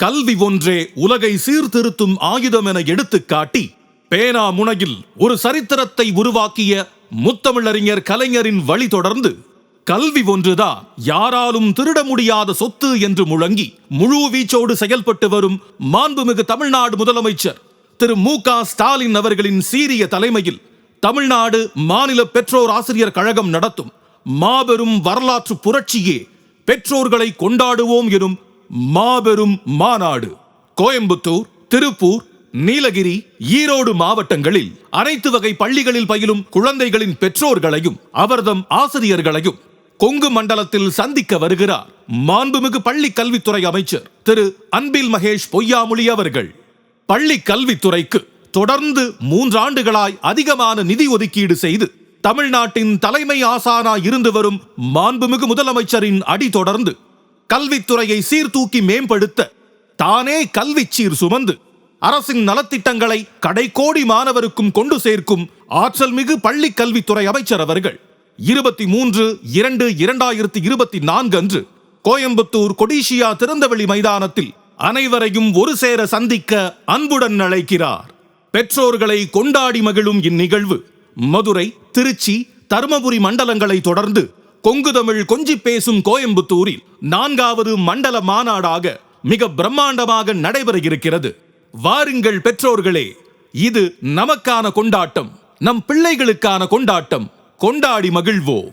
கல்வி ஒன்றே உலகை சீர்திருத்தும் ஆயுதம் என எடுத்துக்காட்டி பேனா முனையில் ஒரு சரித்திரத்தை உருவாக்கிய முத்தமிழறிஞர் கலைஞரின் வழி தொடர்ந்து கல்வி ஒன்றுதான் யாராலும் திருட முடியாத சொத்து என்று முழங்கி முழு வீச்சோடு செயல்பட்டு வரும் மாண்புமிகு தமிழ்நாடு முதலமைச்சர் திரு மு க ஸ்டாலின் அவர்களின் சீரிய தலைமையில் தமிழ்நாடு மாநில பெற்றோர் ஆசிரியர் கழகம் நடத்தும் மாபெரும் வரலாற்று புரட்சியே பெற்றோர்களை கொண்டாடுவோம் எனும் மாபெரும் மாநாடு. கோயம்புத்தூர் திருப்பூர் நீலகிரி ஈரோடு மாவட்டங்களில் அனைத்து வகை பள்ளிகளில் பயிலும் குழந்தைகளின் பெற்றோர்களையும் அவர்தம் ஆசிரியர்களையும் கொங்கு மண்டலத்தில் சந்திக்க வருகிறார். மாண்புமிகு பள்ளி கல்வித்துறை அமைச்சர் திரு அன்பில் மகேஷ் பொய்யாமொழி அவர்கள். பள்ளி கல்வித்துறைக்கு தொடர்ந்து மூன்றாண்டுகளாய் அதிகமான நிதி ஒதுக்கீடு செய்து தமிழ்நாட்டின் தலைமை ஆசானாய் இருந்து வரும் மாண்புமிகு முதலமைச்சரின் அடி தொடர்ந்து கல்வித்துறையை சீர்தூக்கி மேம்படுத்த தானே கல்வி சீர் சுமந்து அரசின் நலத்திட்டங்களை கடைக்கோடி மாணவருக்கும் கொண்டு சேர்க்கும் ஆற்றல் மிகு பள்ளி கல்வித்துறை அமைச்சர் அவர்கள். இருபத்தி மூன்று இரண்டு இரண்டாயிரத்தி இருபத்தி நான்கு அன்று கோயம்புத்தூர் கொடிஷியா திறந்தவெளி மைதானத்தில் அனைவரையும் ஒரு சேர சந்திக்க அன்புடன் அழைக்கிறார். பெற்றோர்களை கொண்டாடி மகிழும் இந்நிகழ்வு மதுரை திருச்சி தருமபுரி மண்டலங்களை தொடர்ந்து கொங்கு தமிழ் கொஞ்சி பேசும் கோயம்புத்தூரில் நான்காவது மண்டல மாநாடாக மிக பிரம்மாண்டமாக நடைபெற இருக்கிறது வாருங்கள் பெற்றோர்களே இது நமக்கான கொண்டாட்டம் நம் பிள்ளைகளுக்கான கொண்டாட்டம். கொண்டாடி மகிழ்வோம்.